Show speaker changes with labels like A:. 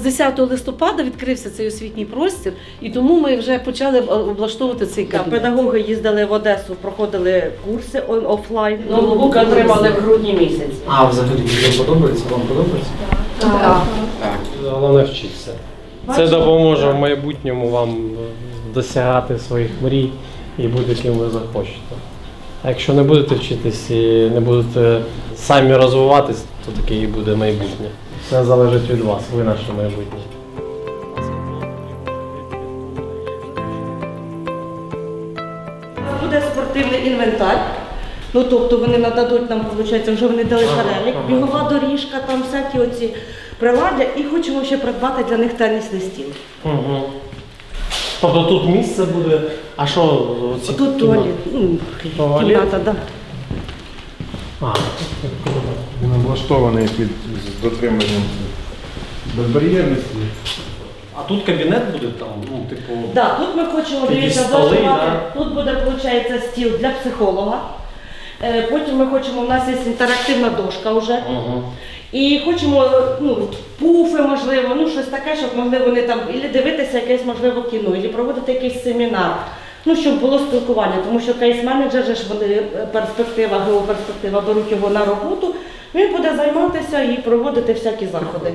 A: з 10 листопада відкрився цей освітній простір, і тому ми вже почали облаштовувати цей
B: Так, педагоги їздили в Одесу, проходили курси офлайн.
A: Ноутбук отримали в грудні місяці.
C: А взагалі вам подобається? Вам подобається?
A: Так.
D: Головне вчитися. Це допоможе в майбутньому вам досягати своїх мрій і бути ким ви захочете. А якщо не будете вчитись і не будете самі розвиватись, то таке і буде майбутнє. Все залежить від вас, ви наше майбутнє.
B: Буде спортивний інвентар. Ну тобто вони нададуть нам, виходить, вже вони дали перелік, бігова доріжка, там всякі оці приладдя, і хочемо ще придбати для них тенісний стіл.
D: Угу. Тобто тут місце буде, а що ці
B: Тут туалет, ну,
D: Туалет?
B: кімната, да.
D: А,
E: Він облаштований під з дотриманням безбар'єрності.
D: а тут кабінет буде там, ну, типу.
B: Да, тут ми хочемо
D: Такі
B: дивіться,
D: столи,
B: облаштувати.
D: да.
B: Тут буде, виходить, стіл для психолога. Е, Потім ми хочемо, у нас є інтерактивна дошка вже.
D: Угу.
B: І хочемо ну, пуфи, можливо, ну щось таке, щоб могли вони там і дивитися якесь можливо кіно, і проводити якийсь семінар. Ну, щоб було спілкування, тому що кейс-менеджер же ж вони е, перспектива, геоперспектива беруть його на роботу. Він буде займатися і проводити всякі заходи.